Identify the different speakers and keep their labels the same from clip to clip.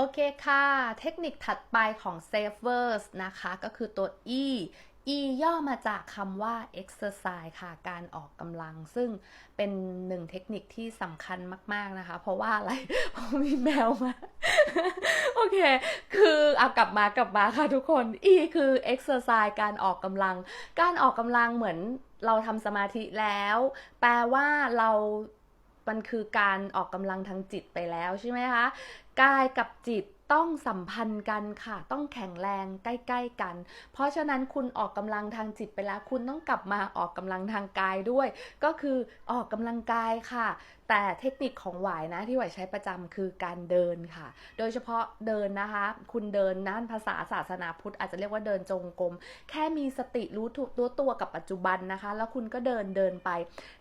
Speaker 1: โอเคค่ะ เทคนิคถัดไปของ Savers นะคะ ก็คือตัว E E ย่อมาจากคำว่า exercise ค่ะ การออกกำลัง ซึ่งเป็นหนึ่งเทคนิคที่สำคัญมาก ๆ นะคะ เพราะว่าอะไร เพราะมีแมวมา โอเค คือเอากลับมากลับมาค่ะทุกคน E คือ exercise การออกกำลัง การออกกำลังเหมือนเราทำสมาธิแล้ว แปลว่าเรามันคือการออกกำลังทางจิตไปแล้วใช่ไหมคะ กายกับจิตต้องสัมพันธ์กันค่ะ ต้องแข็งแรงใกล้ๆกัน เพราะฉะนั้นคุณออกกำลังทางจิตไปแล้ว คุณต้องกลับมาออกกำลังทางกายด้วย ก็คือออกกำลังกายค่ะ แต่เทคนิคของหวายนะที่หวายใช้ประจำคือการเดินค่ะ โดยเฉพาะเดินนะคะ คุณเดินนั่นภาษาศาสนาพุทธอาจจะเรียกว่าเดินจงกรม แค่มีสติรู้ถูกรู้ตัวกับปัจจุบันนะคะ แล้วคุณก็เดินเดินไป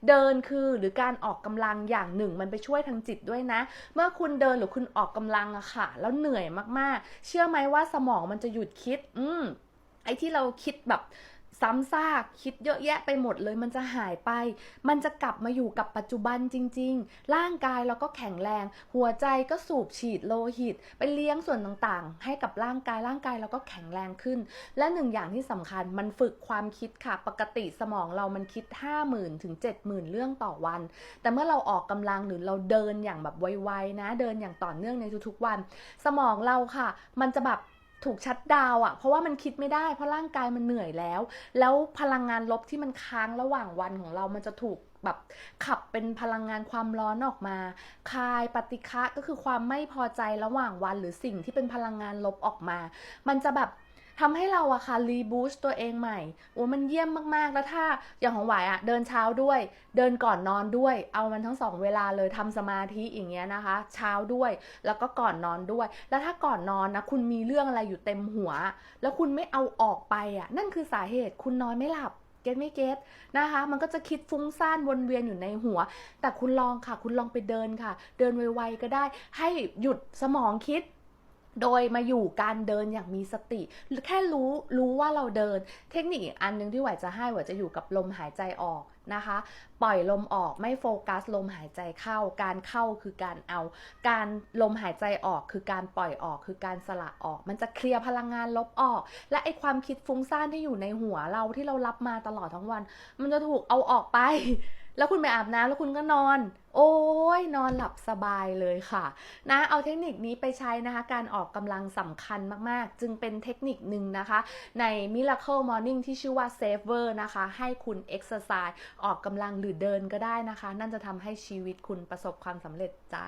Speaker 1: เดินคือหรือการออกกำลังอย่างหนึ่ง มันไปช่วยทางจิตด้วยนะ เมื่อคุณเดินหรือคุณออกกำลังอะค่ะ แล้วเหนื่อยมากๆ เชื่อไหมว่าสมองมันจะหยุดคิด อืมไอ้ที่เราคิดแบบ ซ้ำซากคิดเยอะแยะไปหมดเลยมันจะหายไป มันจะกลับมาอยู่กับปัจจุบันจริง ๆ ร่างกายเราก็แข็งแรง หัวใจก็สูบฉีดโลหิต ไปเลี้ยงส่วนต่างๆ ให้กับร่างกายร่างกายเราก็แข็งแรงขึ้น และหนึ่งอย่างที่สำคัญมันฝึกความคิดค่ะ ปกติสมองเรามันคิด 50,000ถึง70,000 เรื่องต่อวัน แต่เมื่อเราออกกำลังหรือเราเดินอย่างแบบไวๆนะ เดินอย่างต่อเนื่องในทุกๆวัน สมองเราค่ะ มันจะแบบ ถูกชัดดาวอะ่ะ เพราะว่ามันคิดไม่ได้ เพราะร่างกายมันเหนื่อยแล้ว แล้วพลังงานลบที่มันค้างระหว่างวันของเรามันจะถูกแบบขับเป็นพลังงานความร้อนออกมา คายปฏิฆะก็คือความไม่พอใจระหว่างวันหรือสิ่งที่เป็นพลังงานลบออกมา มันจะแบบ ทำให้เราอะค่ะรีบูสต์ตัวเองใหม่โอ้มันเยี่ยมมากๆ แล้วถ้าอย่างของหวายอะเดินเช้าด้วย เดินก่อนนอนด้วย เอามันทั้งสองเวลาเลยทำสมาธิอย่างเงี้ยนะคะ เช้าด้วย แล้วก็ก่อนนอนด้วย แล้วถ้าก่อนนอนนะคุณมีเรื่องอะไรอยู่เต็มหัว แล้วคุณไม่เอาออกไปอะนั่นคือสาเหตุคุณนอนไม่หลับเก็ตไม่เก็ตนะคะ มันก็จะคิดฟุ้งซ่านวนเวียนอยู่ในหัว แต่คุณลองค่ะ คุณลองไปเดินค่ะ เดินไวๆก็ได้ ให้หยุดสมองคิด โดยมาอยู่การเดินอย่างมีสติ แค่รู้รู้ว่าเราเดิน เทคนิคอีกอันหนึงที่หวายจะให้หวายจะอยู่กับลมหายใจออกนะคะ ปล่อยลมออกไม่โฟกัสลมหายใจเข้า การเข้าคือการเอา การลมหายใจออกคือการปล่อยออกคือการสละออก มันจะเคลียร์พลังงานลบออก และไอความคิดฟุ้งซ่านที่อยู่ในหัวเราที่เรารับมาตลอดทั้งวัน มันจะถูกเอาออกไป แล้วคุณไปอาบน้ำแล้วคุณก็นอน โอ้ยนอนหลับสบายเลยค่ะ นะเอาเทคนิคนี้ไปใช้นะคะ การออกกำลังสำคัญมากๆ จึงเป็นเทคนิคหนึ่งนะคะ ใน Miracle Morning ที่ชื่อว่า Saver นะคะ ให้คุณ Exercise ออกกำลังหรือเดินก็ได้นะคะ นั่นจะทำให้ชีวิตคุณประสบความสำเร็จจ้า